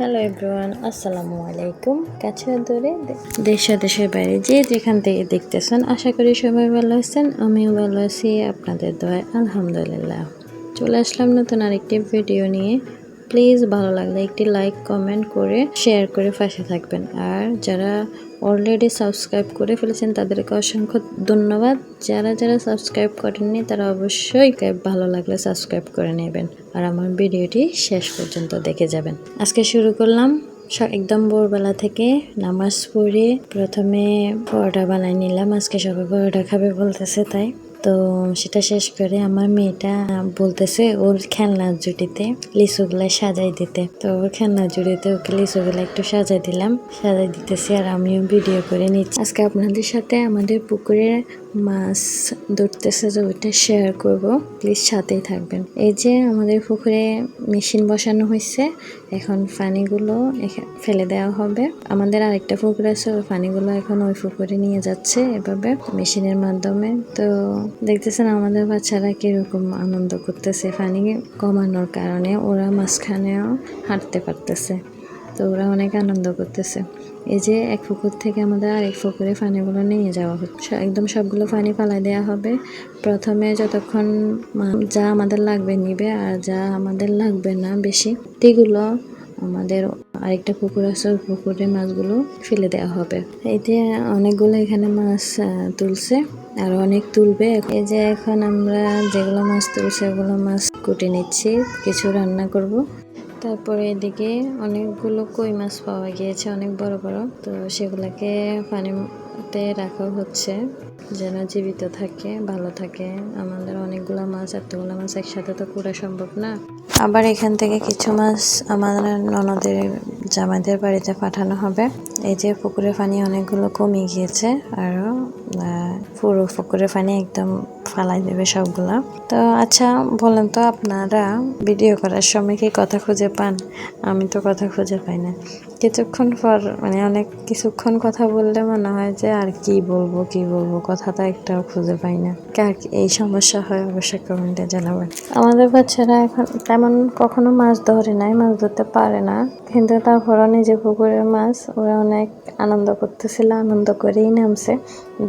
Hello everyone আসসালামু আলাইকুম কাছে দূরে দেশে দেশের বাইরে যে যেখান থেকে দেখতেছেন, আশা করি সবাই ভালো আছেন। আমিও ভালো আছি, আপনাদের দয় আলহামদুলিল্লাহ। চলে আসলাম নতুন আরেকটি ভিডিও নিয়ে। প্লিজ ভালো লাগলে একটি লাইক কমেন্ট করে শেয়ার করে ফাঁসে থাকবেন। আর যারা অলরেডি সাবস্ক্রাইব করে ফেলেছেন, তাদেরকে অসংখ্য ধন্যবাদ। যারা যারা সাবস্ক্রাইব করেননি, তারা অবশ্যই ভালো লাগলে সাবস্ক্রাইব করে নেবেন। আর আমার ভিডিওটি শেষ পর্যন্ত দেখে যাবেন। আজকে শুরু করলাম একদম ভোরবেলা থেকে নামাজ পড়ে প্রথমে পরোটা বানাই নিলাম। আজকে সবাই পরোটা খাবে বলতেছে, তাই। তো সেটা শেষ করে আমার মেয়েটা বলতেছে ওর খেলনা জুটিতে লিচুগুলা সাজাই দিতে। তো ওর খেলনা জুটিতে ওকে লিচুগুলা একটু সাজাই দিলাম। সাজাই দিতেছি আর আমিও ভিডিও করে নিচ্ছি। আজকে আপনাদের সাথে আমাদের পুকুরে মাছ ধরতেছে যে ওইটা শেয়ার করব। প্লিজ সাথেই থাকবেন। এই যে আমাদের পুকুরে মেশিন বসানো হয়েছে এখন পানিগুলো ফেলে দেওয়া হবে। আমাদের আরেকটা পুকুর আছে, ওই পানিগুলো এখন ওই পুকুরে নিয়ে যাচ্ছে এভাবে মেশিনের মাধ্যমে। তো দেখতেছেন আমাদের বাচ্চারা কীরকম আনন্দ করতেছে পানি কমানোর কারণে। ওরা মাঝখানেও হাঁটতে পারতেছে। তো ওরা অনেক আনন্দ করতেছে। এই যে এক পুকুর থেকে আমাদের আরেক পুকুরে পানিগুলো নিয়ে যাওয়া হচ্ছে। একদম সবগুলো পানি ফালাই দেওয়া হবে। প্রথমে যতক্ষণ যা আমাদের লাগবে নিবে আর যা আমাদের লাগবে না বেশি এগুলো আমাদের আরেকটা পুকুর আছে, ওই পুকুরে মাছগুলো ফেলে দেওয়া হবে। যে অনেকগুলো এখানে মাছ তুলছে আর অনেক তুলবে। এই যে এখন আমরা যেগুলো মাছ তুলছে, ওগুলো মাছ কুটে নিচ্ছি, কিছু রান্না করব। তারপরে এদিকে অনেকগুলো কই মাছ পাওয়া গিয়েছে অনেক বড় বড়। তো সেগুলোকে পানিতে রাখা হচ্ছে। যেন জীবিত থাকে, ভালো থাকে। আমাদের অনেকগুলো মাছ, এতগুলো মাছ একসাথে তো পুরা সম্ভব না। আবার এখান থেকে কিছু মাছ আমাদের ননদের জামাইদের বাড়িতে পাঠানো হবে। এই যে পুকুরের পানি অনেকগুলো কমে গিয়েছে আরও পুরো পুকুরের পানি একদম ফালাই দেবে সবগুলা। তো আচ্ছা বলেন তো আপনারা ভিডিও করার সময় কি কথা খুঁজে পান? আমি তো কথা খুঁজে পাই না। কিছুক্ষণ পর মানে অনেক কিছুক্ষণ কথা বললে মনে হয় যে আর কি বলব কি বলব, কথাটা একটাও খুঁজে পাই না। কার এই সমস্যা হয় অবশ্যই কমেন্টে জানাবেন। আমাদের বাচ্চারা এখন তেমন কখনো মাছ ধরে নাই, মাছ ধরতে পারে না। কিন্তু তারপরও নিজে পুকুরের মাছ, ওরা অনেক আনন্দ করতেছিল, আনন্দ করেই নামছে।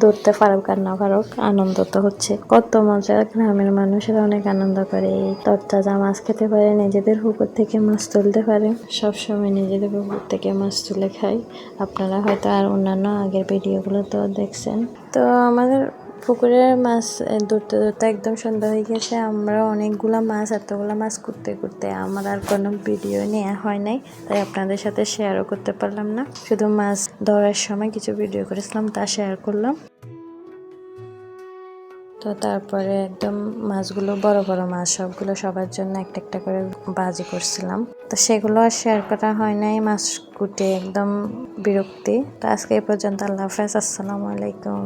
ধরতে পারুক আর না পারুক, আনন্দ তো হচ্ছে। কত মজা, গ্রামের মানুষেরা অনেক আনন্দ করে। এই তরতাজা মাছ খেতে পারে, নিজেদের পুকুর থেকে মাছ তুলতে পারে। সবসময় নিজেদের পুকুর থেকে মাছ তুলে খাই আপনারা হয়তো আর অন্যান্য আগের ভিডিওগুলো তো দেখছেন। তো আমাদের পুকুরের মাছ ধরতে ধরতে একদম সন্ধ্যা হয়ে গেছে। আমরা অনেকগুলা মাছ, এতগুলা মাছ করতে করতে আমার আর কোনো ভিডিও নেওয়া হয় নাই, তাই আপনাদের সাথে শেয়ারও করতে পারলাম না। শুধু মাছ ধরার সময় কিছু ভিডিও করেছিলাম, তা শেয়ার করলাম। তো তারপরে একদম মাছগুলো, বড় বড় মাছ, সবগুলো সবার জন্য একটা একটা করে বাজি করছিলাম। তো সেগুলো আর শেয়ার করা হয় নাই, মাছ কুটে একদম বিরক্তি। তো আজকে এই পর্যন্ত, আল্লাহ হাফেজ, আসসালামু আলাইকুম।